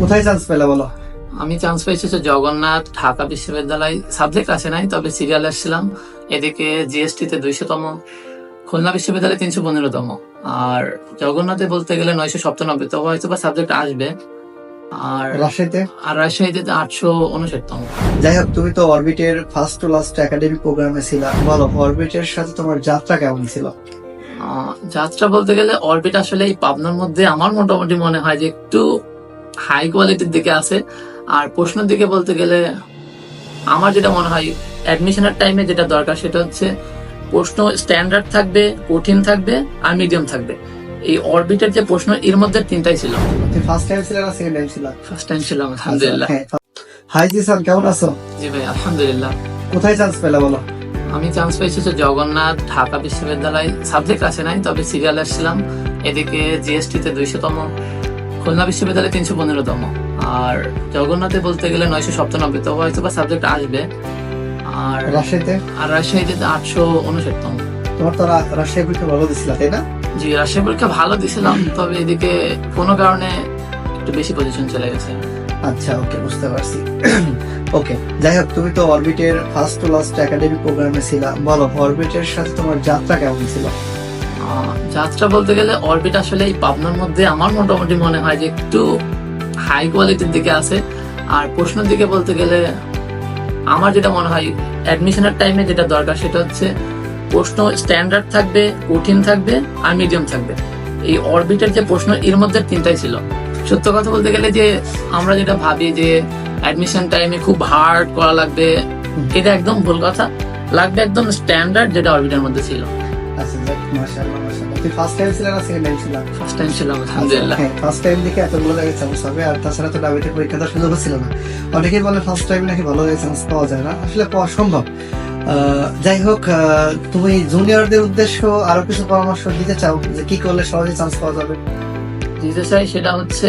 কোথায় চান্স পেলে বলো? আমি চান্স পেয়েছি জগন্নাথ ঢাকা বিশ্ববিদ্যালয় সাবজেক্ট আসে নাই তবে সিরিয়াল আসছিলাম। এদিকে জিএসটি তে দুইশোতম খুলনা বিশ্ববিদ্যালয়ে তিনশো পনেরোতম। আর জগন্নাথে বলতে গেলে নয়শো সপ্তানব্বই তবে হয়তো বা সাবজেক্ট আসবে। আর রাজশাহীতে? আর রাজশাহীতে আটশো উনষাটতম। যাই হোক তুমি তো অরবিটের ফার্স্ট টু লাস্ট একাডেমিক প্রোগ্রামে ছিল। বলো অরবিটের সাথে তোমার যাত্রা কেমন ছিল? যাত্রা বলতে গেলে অরবিট আসলে এই পাবনার মধ্যে আমার মোটামুটি মনে হয় যে একটু হাই কোয়ালিটির দিকে আছে। আর প্রশ্নের দিকে বলতে গেলে আমার যেটা মনে হয় অ্যাডমিশনের টাইমে যেটা দরকার সেটা হচ্ছে প্রশ্ন স্ট্যান্ডার্ড থাকবে কঠিন থাকবে আর মিডিয়াম থাকবে। এই অরবিটের যে প্রশ্ন এর মধ্যে তিনটাই ছিল। ফার্স্ট টাইম ছিল না সেকেন্ড টাইম ছিল ফার্স্ট টাইম ছিল আলহামদুলিল্লাহ। হাই জিসান কেমন আছো? জি ভাই আলহামদুলিল্লাহ। কোথায় চান্স পেলে বলো? আমি চান্স পেয়েছি হচ্ছে জগন্নাথ ঢাকা বিশ্ববিদ্যালয় সাবজেক্ট আসে নাই তবে সিরিয়াল আসছিলাম। এদিকে জিএসটি তে দুইশোতম। খুলনা বিশ্ববিদ্যালয়ে তিনশো পনেরোতম। আর জগন্নাথে বলতে গেলে নয়শো সপ্তানব্বই তবে হয়তো বা সাবজেক্ট আসবে। আর রাজশাহীতে? আর রাজশাহীতে আটশো উনষাটতম। তোমার তো রাজশাহী পরীক্ষা ভালো দিছিল তাই না? জি রাজশাহী পরীক্ষা ভালো দিছিলাম তবে এদিকে কোনো কারণে একটু বেশি পজিশন চলে গেছে। আচ্ছা ওকে বুঝতে পারছি। ওকে যাই হোক তুমি তো অরবিটের ফার্স্ট টু লাস্ট একাডেমিক প্রোগ্রামে ছিল। বলো অরবিটের সাথে তোমার যাত্রা কেমন ছিল? যাত্রা বলতে গেলে অরবিট আসলে এই পাবনার মধ্যে আমার মোটামুটি মনে হয় যে একটু হাই কোয়ালিটির দিকে আছে। আর প্রশ্নের দিকে বলতে গেলে আমার যেটা মনে হয় অ্যাডমিশনের টাইমে যেটা দরকার সেটা হচ্ছে প্রশ্ন স্ট্যান্ডার্ড থাকবে, কঠিন থাকবে আর মিডিয়াম থাকবে। এই অরবিটের যে প্রশ্ন এর মধ্যে তিনটাই ছিল। সত্য কথা বলতে গেলে যে আমরা যেটা ভাবি যে অ্যাডমিশন টাইমে খুব হার্ড করা লাগবে, এটা একদম ভুল কথা। লাগবে একদম স্ট্যান্ডার্ড যেটা অরবিটের মধ্যে ছিল। আচ্ছা যাক মাশাআল্লাহ মাশাআল্লাহ। তুমি ফার্স্ট টাইম ছিল না সেকেন্ড টাইম ছিল ফার্স্ট টাইম ছিলাম আলহামদুলিল্লাহ। হ্যাঁ ফার্স্ট টাইম দেখে এতগুলো জায়গায় চান্স হবে আর তাছাড়া তো ডাবিতে পরীক্ষা দেওয়ার সুযোগও ছিল না। অনেকেই বলে ফার্স্ট টাইম নাকি ভালো জায়গায় চান্স পাওয়া যায় না। আসলে পাওয়া সম্ভব। যাই হোক তুমি জুনিয়রদের উদ্দেশ্য আরও কিছু পরামর্শ দিতে চাও যে কি করলে সহজে চান্স পাওয়া যাবে? দিতে চাই সেটা হচ্ছে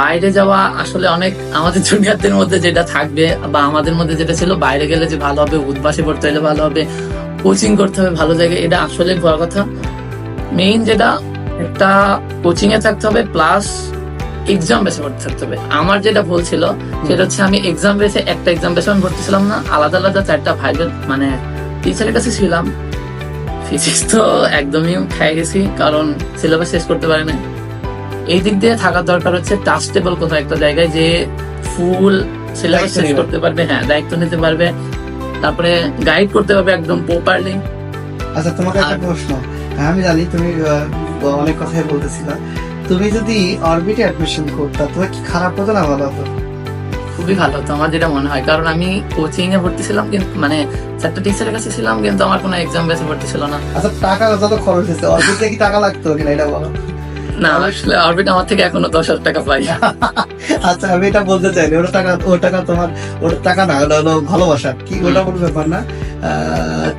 বাইরে যাওয়া আসলে অনেক আমাদের জুনিয়রদের মধ্যে যেটা থাকবে বা আমাদের মধ্যে যেটা ছিল বাইরে গেলে যে ভালো হবে উদ্বাসে পড়তে হলে ভালো হবে কোচিং করতে হবে ভালো জায়গায় এটা আসলে বড় কথা। মেইন যেটা একটা কোচিং এ থাকতে হবে প্লাস এক্সাম বেসে ভর্তি থাকতে হবে। আমার যেটা ভুল ছিল সেটা হচ্ছে আমি এক্সাম বেসে একটা এক্সাম বেসে আমি ভর্তি ছিলাম না আলাদা আলাদা চারটা ভাইবেল মানে টিচারের কাছে ছিলাম। ফিজিক্স তো একদমই খাই গেছি কারণ সিলেবাস শেষ করতে পারি না এই দিক দিয়ে থাকার দরকার হচ্ছে টাস্টেবল কোথাও একটা জায়গায় যে ফুল সিলেবাস শেষ করতে পারবে হ্যাঁ দায়িত্ব নিতে পারবে। তারপরে গাইড করতে হবে একদম প্রপারলি আচ্ছা তোমাকে একটা প্রশ্ন। হ্যাঁ, আমি জানি তুমি অনেক কথাই বলতেছিলা। তুমি যদি অরবিটে অ্যাডমিশন করতা তোমার কি খারাপ হতো না ভালো হতো? খুবই ভালো হতো আমার যেটা মনে হয়। কারণ আমি কোচিং এ ভর্তি ছিলাম কিন্তু মানে চারটা টিচারের কাছে ছিলাম কিন্তু আমার কোনো এক্সাম বেসে ভর্তি ছিল না। আচ্ছা টাকা যত খরচ হয়েছে অরবিটে কি টাকা লাগতো কিনা এটা বলো। না আসলে আমার থেকে এখনও দশ হাজার টাকা পাই আচ্ছা আমি এটা বলতে চাই ওটা টাকা ও টাকা তোমার ওটা টাকা না ওটা হলো ভালোবাসা। কি ওটা কোনো ব্যাপার না।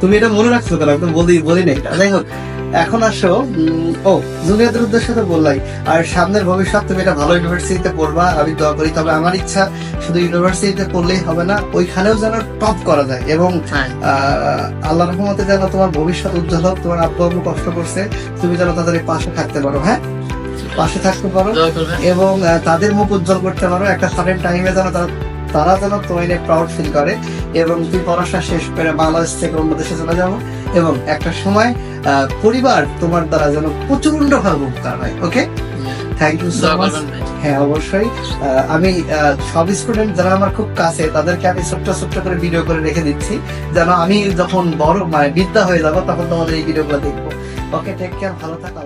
তুমি এটা মনে রাখছো কেন? একদম বলি বলি নাই যাই হোক এখন আসো। ও জুনিয়রদের উদ্দেশ্যে তো বললাই। আর সামনের ভবিষ্যৎ তুমি এটা ভালো ইউনিভার্সিটিতে পড়বা আমি দোয়া করি। তবে আমার ইচ্ছা শুধু ইউনিভার্সিটিতে পড়লেই হবে না ওইখানেও যেন টপ করা যায়। এবং হ্যাঁ। আহ, আল্লাহ রহমতে যেন তোমার ভবিষ্যৎ উজ্জ্বল হোক তোমার আব্বু আব্বু কষ্ট করছে তুমি যেন তাদের পাশে থাকতে পারো হ্যাঁ? পাশে থাকতে পারো এবং তাদের মুখ উজ্জ্বল করতে পারো। একটা সার্টেন টাইমে যেন তারা তারা যেন তোমায় প্রাউড ফিল করে এবং তুই পড়াশোনা শেষ করে বাংলাদেশ থেকে অন্য দেশে চলে যাব এবং একটা সময় পরিবার তোমার দ্বারা যেন প্রচণ্ড ভাবে উপকার হয় okay thank you so much হ্যাঁ অবশ্যই। আমি সব স্টুডেন্ট যারা আমার খুব কাছে তাদেরকে আমি ছোট্ট ছোট্ট করে ভিডিও করে রেখে দিচ্ছি যেন আমি যখন বড় মানে বিদ্যা হয়ে যাব তখন তোমাদের এই ভিডিওগুলো দেখব। ওকে টেক কেয়ার ভালো থাকো।